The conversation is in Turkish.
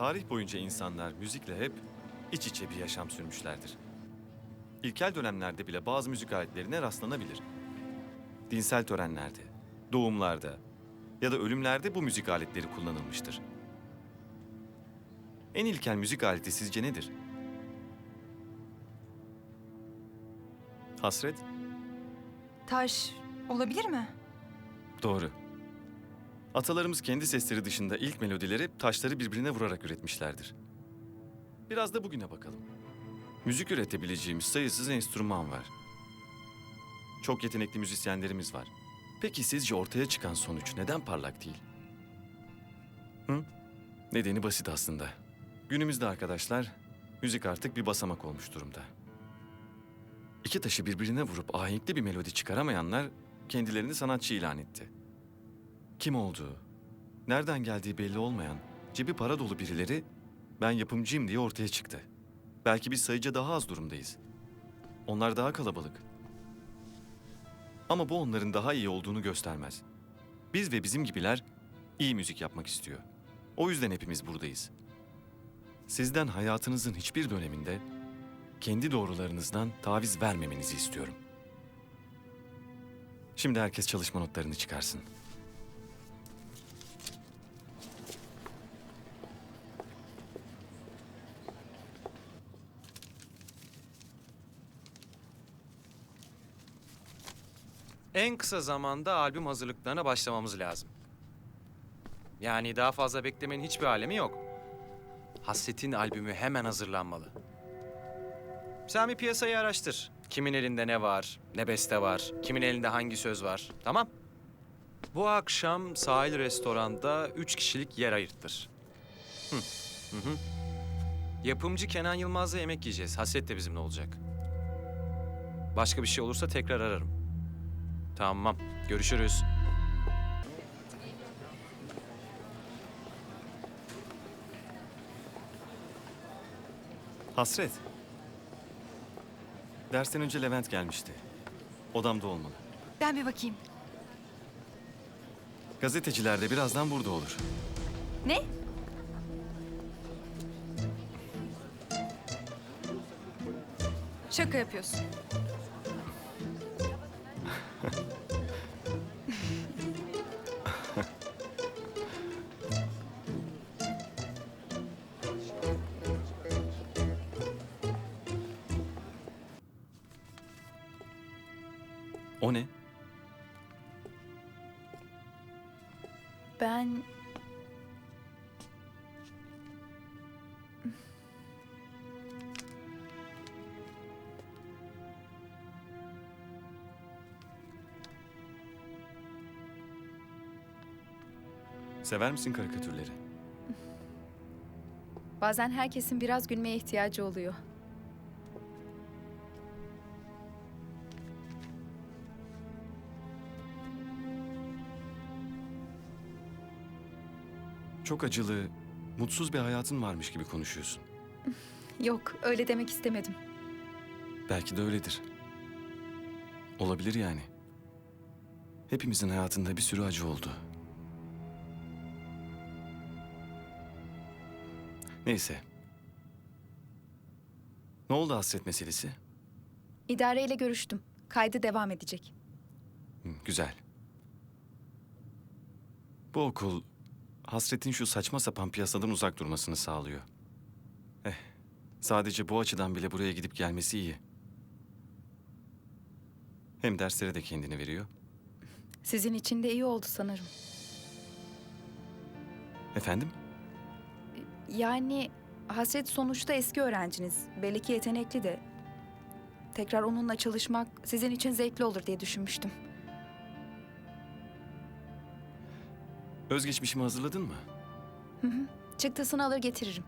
Tarih boyunca insanlar müzikle hep iç içe bir yaşam sürmüşlerdir. İlkel dönemlerde bile bazı müzik aletlerine rastlanabilir. Dinsel törenlerde, doğumlarda ya da ölümlerde bu müzik aletleri kullanılmıştır. En ilkel müzik aleti sizce nedir? Hasret? Taş olabilir mi? Doğru. Atalarımız kendi sesleri dışında ilk melodileri taşları birbirine vurarak üretmişlerdir. Biraz da bugüne bakalım. Müzik üretebileceğimiz sayısız enstrüman var. Çok yetenekli müzisyenlerimiz var. Peki sizce ortaya çıkan sonuç neden parlak değil? Hı? Nedeni basit aslında. Günümüzde arkadaşlar, müzik artık bir basamak olmuş durumda. İki taşı birbirine vurup ahenkli bir melodi çıkaramayanlar kendilerini sanatçı ilan etti. Kim olduğu, nereden geldiği belli olmayan, cebi para dolu birileri ben yapımcıyım diye ortaya çıktı. Belki biz sayıca daha az durumdayız. Onlar daha kalabalık. Ama bu onların daha iyi olduğunu göstermez. Biz ve bizim gibiler iyi müzik yapmak istiyor. O yüzden hepimiz buradayız. Sizden hayatınızın hiçbir döneminde kendi doğrularınızdan taviz vermemenizi istiyorum. Şimdi herkes çalışma notlarını çıkarsın. En kısa zamanda albüm hazırlıklarına başlamamız lazım. Yani daha fazla beklemenin hiçbir alemi yok. Hasret'in albümü hemen hazırlanmalı. Sen bir piyasayı araştır. Kimin elinde ne var, ne beste var, kimin elinde hangi söz var. Tamam? Bu akşam sahil restoranda üç kişilik yer ayırttır. Hı. Hı hı. Yapımcı Kenan Yılmaz'la yemek yiyeceğiz. Hasret de bizimle olacak. Başka bir şey olursa tekrar ararım. Tamam. Görüşürüz. Hasret. Dersten önce Levent gelmişti. Odamda olmalı. Ben bir bakayım. Gazeteciler de birazdan burada olur. Ne? Şaka yapıyorsun. O ne? Ben... Sever misin karikatürleri? Bazen herkesin biraz gülmeye ihtiyacı oluyor. Çok acılı, mutsuz bir hayatın varmış gibi konuşuyorsun. Yok, öyle demek istemedim. Belki de öyledir. Olabilir yani. Hepimizin hayatında bir sürü acı oldu. Neyse. Ne oldu hasret meselesi? İdareyle görüştüm. Kaydı devam edecek. Hı, güzel. Bu okul hasretin şu saçma sapan piyasadan uzak durmasını sağlıyor. Eh, sadece bu açıdan bile buraya gidip gelmesi iyi. Hem derslere de kendini veriyor. Sizin için de iyi oldu sanırım. Efendim? Yani Hasret sonuçta eski öğrenciniz. Belli ki yetenekli de. Tekrar onunla çalışmak sizin için zevkli olur diye düşünmüştüm. Özgeçmişimi hazırladın mı? Çıktısını alır getiririm.